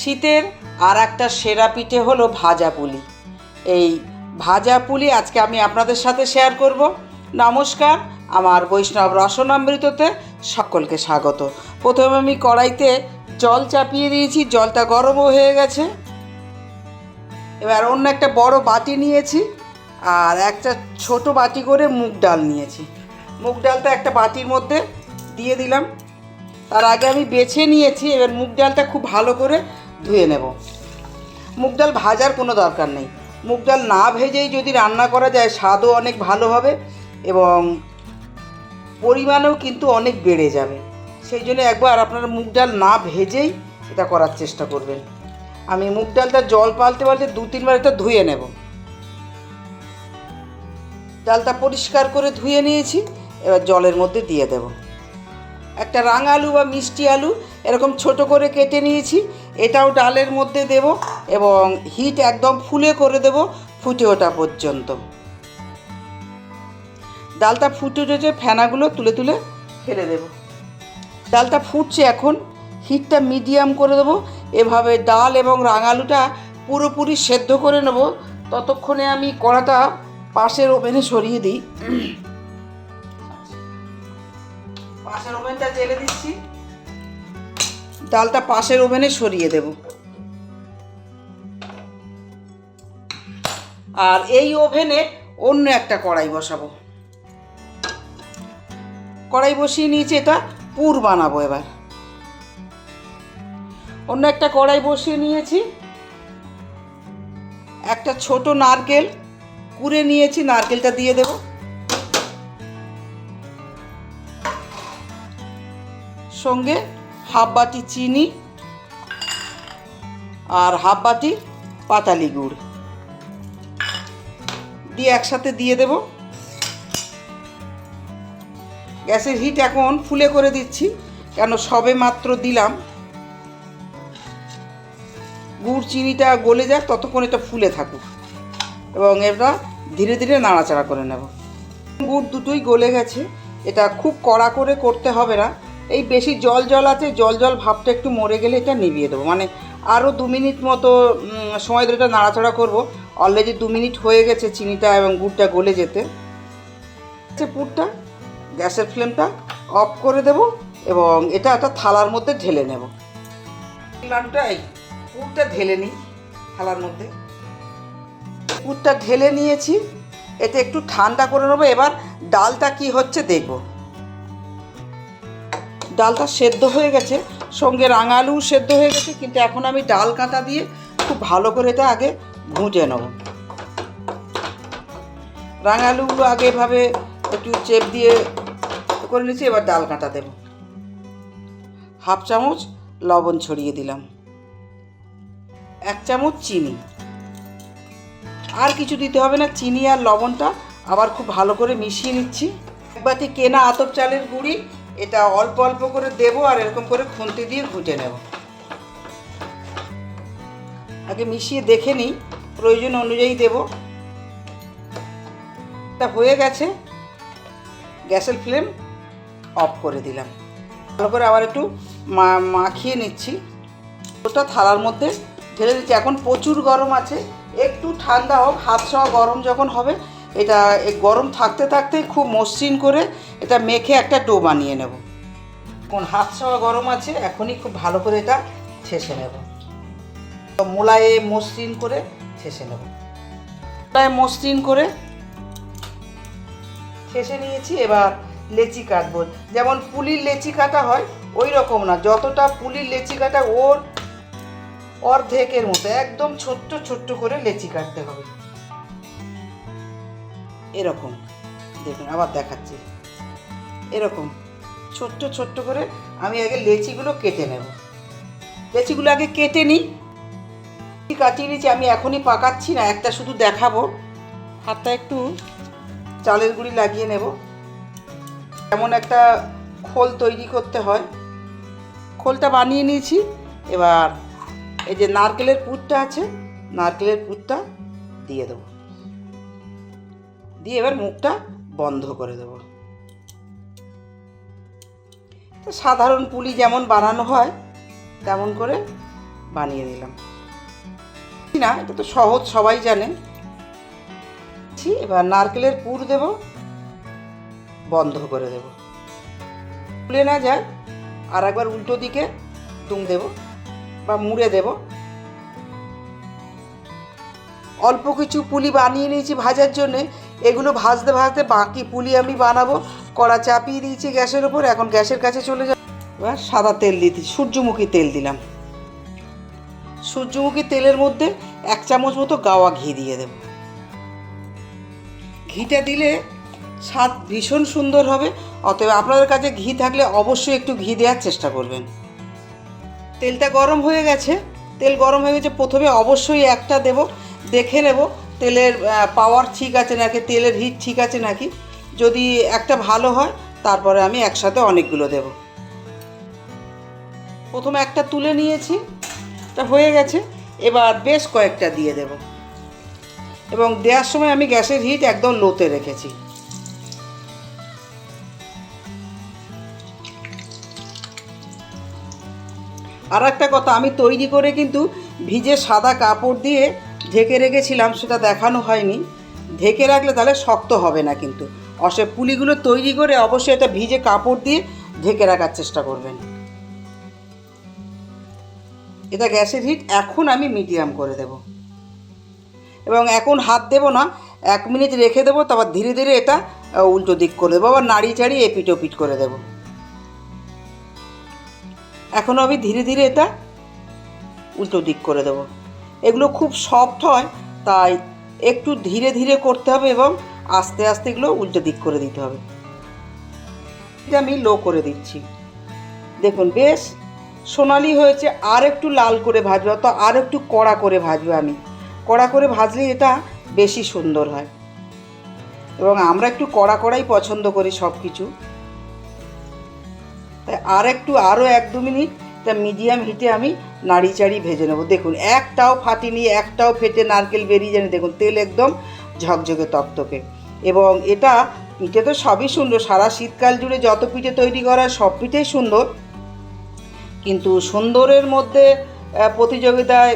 শীতের আর একটা সেরা পিঠে হলো ভাজা পুলি। এই ভাজা পুলি আজকে আমি আপনাদের সাথে শেয়ার করব। নমস্কার, আমার বৈষ্ণব রসনামৃততে সকলকে স্বাগত। প্রথমে আমি কড়াইতে জল চাপিয়ে দিয়েছি, জলটা গরমও হয়ে গেছে। এবার অন্য একটা বড় বাটি নিয়েছি আর একটা ছোট বাটি করে মুগ ডাল নিয়েছি। মুগ ডালটা একটা বাটির মধ্যে দিয়ে দিলাম। তার আগে আমি বেছে নিয়েছি, এবার মুগ ডালটা খুব ভালো করে ধুয়ে নেব। মুগ ডাল ভাজার কোনো দরকার নেই। মুগ ডাল না ভেজেই যদি রান্না করা যায়, স্বাদও অনেক ভালো হবে এবং পরিমাণেও কিন্তু অনেক বেড়ে যাবে। সেই জন্য একবার আপনারা মুগ ডাল না ভেজেই এটা করার চেষ্টা করবেন। আমি মুগ ডালটা জল পালতে পাল্টে দু তিনবার এটা ধুয়ে নেব। ডালটা পরিষ্কার করে ধুয়ে নিয়েছি, এবার জলের মধ্যে দিয়ে দেব। একটা রাঙা আলু বা মিষ্টি আলু এরকম ছোট করে কেটে নিয়েছি এটাও ডালের মধ্যে দেব এবং হিট একদম ফুলে করে দেব ফুটে ওঠা পর্যন্ত। ডালটা ফুটে উঠেছে, ফেনাগুলো তুলে তুলে ফেলে দেব। ডালটা ফুটছে এখন, হিটটা মিডিয়াম করে দেবো। এভাবে ডাল এবং রাঙালুটা পুরোপুরি সেদ্ধ করে নেব। ততক্ষণে আমি কড়াটা পাশের ওভেনে সরিয়ে দিই। পাশের ওভেনটা জেলে দিচ্ছি। ডালটা পাশের ওভেনে সরিয়ে দেব। আর এই ওভেনে অন্য একটা কড়াই বসাবো। কড়াই বসিয়ে নিয়েছি এটা পুর বানাবো এবার। অন্য একটা কড়াই বসিয়ে নিয়েছি। একটা ছোট নারকেল কুড়ে নিয়েছি, নারকেলটা দিয়ে দেব। সঙ্গে হাফ বাটি চিনি আর হাফ বাটি পাতালি গুড়। দিয়ে একসাথে দিয়ে দেব। গ্যাসের হিট এখন ফুলে করে দিচ্ছি, কেন সবে মাত্র দিলাম। গুড় চিনিটা গলে যাক, ততক্ষণ এটা ফুলে থাকুক এবং এটা ধীরে ধীরে নাড়াচাড়া করে নেব। গুড় দুটোই গলে গেছে, এটা খুব কড়া করে করতে হবে না। এই বেশি জল জল আছে, জল জল ভাবটা একটু মরে গেলে এটা নিভিয়ে দেবো। মানে আরও দু মিনিট মতো সময় ধরে এটা নাড়াচাড়া করব। অলরেডি দু মিনিট হয়ে গেছে চিনিটা এবং গুড়টা গলে যেতে। পুরটা, গ্যাসের ফ্লেমটা অফ করে দেব এবং এটা একটা থালার মধ্যে ঢেলে নেব। লাড্ডুটা পুরটা ঢেলে নিই থালার মধ্যে। পুরটা ঢেলে নিয়েছি এটা একটু ঠান্ডা করে নেব। এবার ডালটা কি হচ্ছে দেখব। ডালটা সেদ্ধ হয়ে গেছে, সঙ্গে রাঙালু সেদ্ধ হয়ে গেছে, কিন্তু এখন আমি ডাল কাঁটা দিয়ে খুব ভালো করে এটা আগে ভুঁজে নেব। রাঙালুগুলো আগে এভাবে একটু চেপ দিয়ে করে নিচ্ছি এবার ডাল কাঁটা দেব। হাফ চামচ লবণ ছড়িয়ে দিলাম। এক চামচ চিনি। আর কিছু দিতে হবে না, চিনি আর লবণটা আবার খুব ভালো করে মিশিয়ে নিচ্ছি। এক কেনা আতপ চালের গুঁড়ি এটা অল্প অল্প করে দেবো আর এরকম করে খুন্তি দিয়ে ঘুটে নেব। আগে মিশিয়ে দেখে নিই, প্রয়োজন অনুযায়ী দেব। তা হয়ে গেছে, গ্যাসের ফ্লেম অফ করে দিলাম। ভালো করে আবার একটু মাখিয়ে নিচ্ছি। ওটা থালার মধ্যে ঢেলে দিচ্ছি। এখন প্রচুর গরম আছে, একটু ঠান্ডা হোক, হাত সহ গরম যখন হবে, এটা গরম থাকতে থাকতে খুব মসৃণ করে এটা মেখে একটা ডো বানিয়ে নেব। কোন হাত সহ গরম আছে, এখনই খুব ভালো করে এটা ছেঁচে নেব। মোলায়ে মসৃণ করে ছেঁচে নেব। মোলায়ে মসৃণ করে ছেঁচে নিয়েছি, এবার লেচি কাটবো। যেমন পুলির লেচি কাটা হয়, ওই রকম না। যতটা পুলির লেচি কাটা, ওর অর্ধেকের মতো, একদম ছোট্ট ছোট্ট করে লেচি কাটতে হবে। এরকম। দেখুন, আবার দেখাচ্ছি। এরকম। ছোট্ট ছোট্ট করে আমি আগে লেচিগুলো কেটে নেব। লেচিগুলো আগে কেটে নিই। কাটিয়ে নিচ্ছি আমি এখনই পাকাচ্ছি না, একটা শুধু দেখাবো। হাতটা একটু চালের গুঁড়ি লাগিয়ে নেব। এমন একটা খোল তৈরি করতে হয়। খোলটা বানিয়ে নিয়েছি। এবার এই যে নারকেলের পুরটা আছে, নারকেলের পুরটা দিয়ে দেবো। দিয়ে এবার মুখটা বন্ধ করে দেবো। তো সাধারণ পুলি যেমন বানানো হয়, তেমন করে বানিয়ে দিলাম। না, এটা তো সহজ, সবাই জানে। এবার নারকেলের পুর দেব, বন্ধ করে দেব। খুলে না যায় আর একবার উল্টো দিকে দুম দেব, বা মুড়ে দেব। অল্প কিছু পুলি বানিয়ে নিয়েছি ভাজার জন্যে, এগুলো ভাজতে ভাজতে বাকি পুলি আমি বানাবো। কড়া চাপিয়ে দিয়েছি গ্যাসের ওপর এখন গ্যাসের কাছে চলে যাব এবার সাদা তেল দিতে সূর্যমুখী তেল দিলাম। সূর্যমুখী তেলের মধ্যে এক চামচ মতো গাওয়া ঘি দিয়ে দেব। ঘিটা দিলে স্বাদ ভীষণ সুন্দর হবে, অতএব আপনাদের কাছে ঘি থাকলে অবশ্যই একটু ঘি দেওয়ার চেষ্টা করবেন। তেলটা গরম হয়ে গেছে, তেল গরম হয়ে গেছে, প্রথমে অবশ্যই একটা দেব, দেখে নেব, তেলের পাওয়ার ঠিক আছে নাকি, তেলের হিট ঠিক আছে নাকি। যদি একটা ভালো হয়, তারপরে আমি একসাথে অনেকগুলো দেব। প্রথমে একটা তুলে নিয়েছি তা হয়ে গেছে। এবার বেশ কয়েকটা দিয়ে দেব। এবং দেওয়ার সময় আমি গ্যাসের হিট একদম লোতে রেখেছি। আর একটা কথা, আমি তৈরি করে কিন্তু ভিজে সাদা কাপড় দিয়ে ঢেকে রেখেছিলাম, সেটা দেখানো হয়নি। ঢেকে রাখলে তাহলে শক্ত হবে না কিন্তু। অসে পুলিগুলো তৈরি করে অবশ্যই এটা ভিজে কাপড় দিয়ে ঢেকে রাখার চেষ্টা করবেন। এটা গ্যাসের হিট এখন আমি মিডিয়াম করে দেব। এবং এখন হাত দেব না, এক মিনিট রেখে দেবো, তারপর ধীরে ধীরে এটা উল্টো দিক করে দেবো, আবার নাড়ি চাড়ি এপিট ওপিট করে দেবো। এখন আমি ধীরে ধীরে এটা উল্টো দিক করে দেবো। এগুলো খুব সফট হয়, তাই একটু ধীরে ধীরে করতে হবে এবং আস্তে আস্তে এগুলো উল্টো দিক করে দিতে হবে। এটা আমি লো করে দিচ্ছি। দেখুন, বেশ সোনালি হয়েছে, আর একটু লাল করে ভাজবো, তো আর একটু কড়া করে ভাজবো আমি। কড়া করে ভাজলে এটা বেশি সুন্দর হয়। এবং আমরা একটু কড়া কড়াই পছন্দ করি সব কিছু তাই আর একটু আরও এক দু মিনিট, তা মিডিয়াম হিটে আমি নাড়ি চাড়ি ভেজে নেব। দেখুন, একটাও ফাটিনি, একটাও ফেটে নারকেল বেরিয়ে যায়নি। দেখুন, তেল একদম ঝকঝকে তকতকে। এবং এটা পিঠে তো সবই সুন্দর, সারা শীতকাল জুড়ে যত পিঠে তৈরি করা সব পিঠেই সুন্দর। কিন্তু সুন্দরের মধ্যে প্রতিযোগিতায়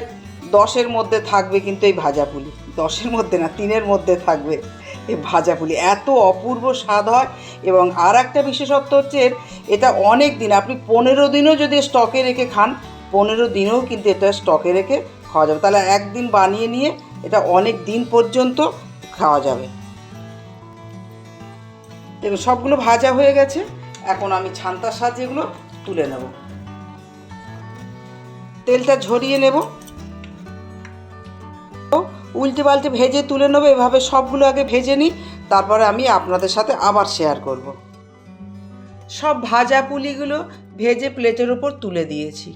দশের মধ্যে থাকবে কিন্তু এই ভাজাপুলি। দশের মধ্যে না, তিনের মধ্যে থাকবে এই ভাজাপুলি। এত অপূর্ব স্বাদ হয় এবং আর একটা বিশেষত্ব হচ্ছে এটা অনেক দিন, আপনি পনেরো দিনও যদি স্টকে রেখে খান, পনেরো দিনেও কিন্তু এটা স্টকে রেখে খাওয়া যাবে। তাহলে একদিন বানিয়ে নিয়ে এটা অনেক দিন পর্যন্ত খাওয়া যাবে। দেখুন, সবগুলো ভাজা হয়ে গেছে। এখন আমি ছান্তার সাহায্যে এগুলো তুলে নেব। তেলটা ঝরিয়ে নেব। উল্টে পাল্টে ভেজে তুলে নেব। এভাবে সবগুলো আগে ভেজে নিই। তারপরে আমি আপনাদের সাথে আবার শেয়ার করব। সব ভাজা পুলিগুলো ভেজে প্লেটের উপর তুলে দিয়েছি।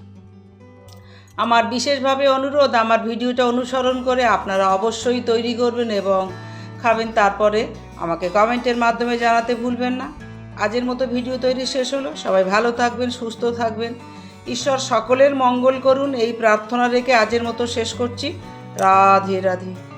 আমার বিশেষভাবে অনুরোধ, আমার ভিডিওটা অনুসরণ করে আপনারা অবশ্যই তৈরি করবেন এবং খাবেন তারপরে আমাকে কমেন্টের মাধ্যমে জানাতে ভুলবেন না। আজের মতো ভিডিও তৈরি শেষ হলো। সবাই ভালো থাকবেন, সুস্থ থাকবেন। ঈশ্বর সকলের মঙ্গল করুন। এই প্রার্থনা রেখে আজের মতো শেষ করছি। রাধে রাধে।